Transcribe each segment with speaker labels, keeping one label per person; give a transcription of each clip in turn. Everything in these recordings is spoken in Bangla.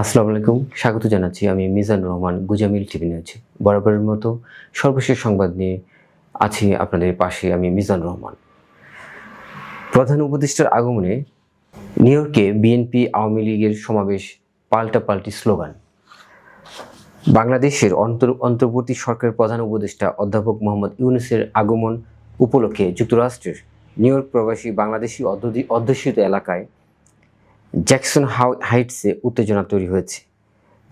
Speaker 1: আসসালামু আলাইকুম। স্বাগত জানাচ্ছি আমি মিজান রহমান, গুজামিল টিভি নিউজ। বরাবরের মতো সর্বশেষ সংবাদ নিয়ে আছি আপনাদের পাশে আমি মিজান রহমান। প্রধান উপদেষ্টার আগমনে নিউ ইয়র্কে বিএনপি আওয়ামী লীগের সমাবেশ পাল্টাপাল্টি স্লোগান। বাংলাদেশের অন্তর, অন্তর্বর্তী সরকারের প্রধান উপদেষ্টা অধ্যাপক মোহাম্মদ ইউনুসের আগমন উপলক্ষে যুক্তরাষ্ট্রের নিউ ইয়র্ক প্রবাসী বাংলাদেশি অধ্যুষি- অধ্যুষিত এলাকায় জ্যাকসন হাইটসে উত্তেজনা তৈরি হয়েছে।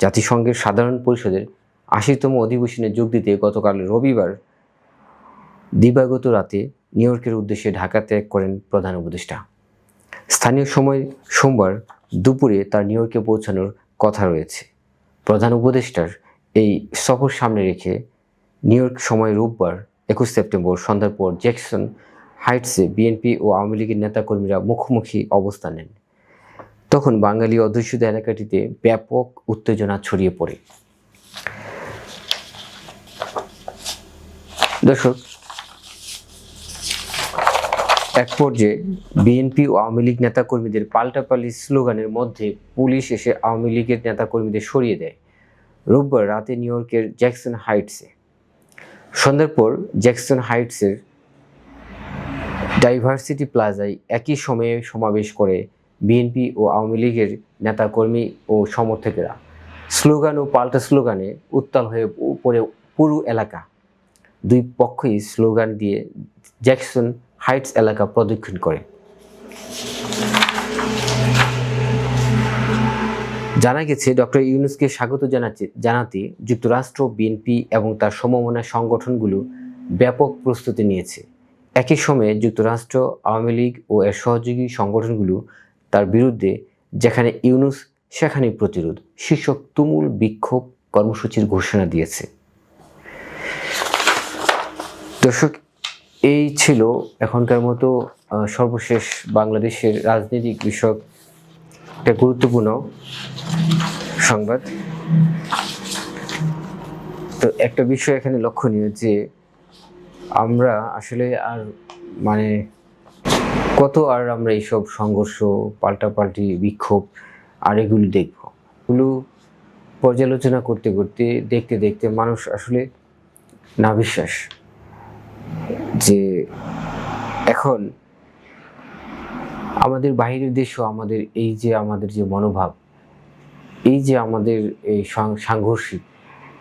Speaker 1: জাতিসংঘের সাধারণ পরিষদের আশিতম অধিবেশনে যোগ দিতে গতকাল রবিবার দিবাগত রাতে নিউ ইয়র্কের উদ্দেশ্যে ঢাকা ত্যাগ করেন প্রধান উপদেষ্টা। স্থানীয় সময় সোমবার দুপুরে তার নিউ ইয়র্কে পৌঁছানোর কথা রয়েছে। প্রধান উপদেষ্টার এই সফর সামনে রেখে নিউ ইয়র্ক সময় রোববার একুশ সেপ্টেম্বর সন্ধ্যার পর জ্যাকসন হাইটসে বিএনপি ও আওয়ামী লীগের নেতাকর্মীরা মুখোমুখি অবস্থান নেন। তখন বাঙালি অধ্যুষিত এলাকাটিতে ব্যাপক উত্তেজনা ছড়িয়ে পড়ে। দর্শক, এক পর্যায়ে বিএনপি ও আওয়ামী লীগ নেতাকর্মীদের পাল্টাপাল্টি স্লোগানের মধ্যে পুলিশ এসে আওয়ামী লীগের নেতাকর্মীদের সরিয়ে দেয়। রোববার রাতে নিউ ইয়র্কের জ্যাকসন হাইটসে। সন্ধ্যার পর জ্যাকসন হাইটসের ডাইভার্সিটি প্লাজায় একই সময়ে সমাবেশ করে বিএনপি ও আওয়ামী লীগের নেতাকর্মী ও সমর্থকেরা। স্লোগান ও পাল্টা স্লোগানে উত্তাল হয়ে পড়ে পুরো এলাকা। দুই পক্ষই স্লোগান দিয়ে জ্যাকসন হাইটস এলাকা প্রদক্ষিণ করে। জানা গেছে ডক্টর ইউনুসকে স্বাগত জানাতে জানাতে যুক্তরাষ্ট্র, বিএনপি এবং তার সমমনা সংগঠনগুলো ব্যাপক প্রস্তুতি নিয়েছে। একই সময়ে যুক্তরাষ্ট্র, আওয়ামী লীগ ও এর সহযোগী সংগঠনগুলো তার বিরুদ্ধে যেখানে ইউনুস, সেখানেই প্রতিরোধ। শীর্ষক তুমুল বিক্ষোভ কর্মসূচির ঘোষণা দিয়েছে। দর্শক, এই ছিল এখনকার মতো সর্বশেষ বাংলাদেশের রাজনৈতিক বিষয়ক একটা গুরুত্বপূর্ণ সংবাদ। তো একটা বিষয় এখানে লক্ষণীয় যে আমরা আসলে আর মানে কত আর আমরা এইসব সংঘর্ষ, পাল্টাপাল্টি, বিক্ষোভ, আর এগুলো দেখব? এগুলো পর্যালোচনা করতে করতে, দেখতে দেখতে মানুষ আসলে না বিশ্বাস যে এখন আমাদের বাইরের দেশও আমাদের এই যে আমাদের যে মনোভাব, এই যে আমাদের এই সাংঘর্ষিক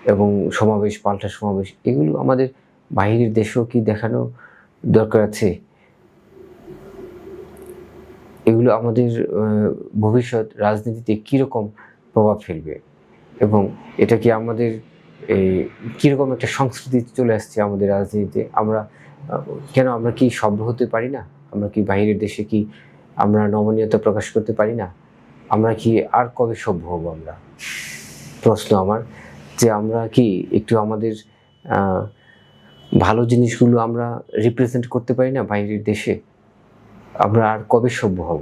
Speaker 1: এবং সমাবেশ, পাল্টা সমাবেশ, এগুলো আমাদের বাইরের দেশেও কি দেখানো দরকার আছে? এগুলো আমাদের ভবিষ্যৎ রাজনীতিতে কীরকম প্রভাব ফেলবে? এবং এটা কি আমাদের, এই, কীরকম একটা সংস্কৃতি চলে আসছে আমাদের রাজনীতিতে? আমরা কেন আমরা কি সভ্য হতে পারি না? আমরা কি বাইরের দেশে কি আমরা নমনীয়তা প্রকাশ করতে পারি না? আমরা কি আর কবে সভ্য হব আমরা? প্রশ্ন আমার, যে আমরা কি একটু আমাদের ভালো জিনিসগুলো আমরা রিপ্রেজেন্ট করতে পারি না বাইরের দেশে? আমরা আর কবে সভ্য হব?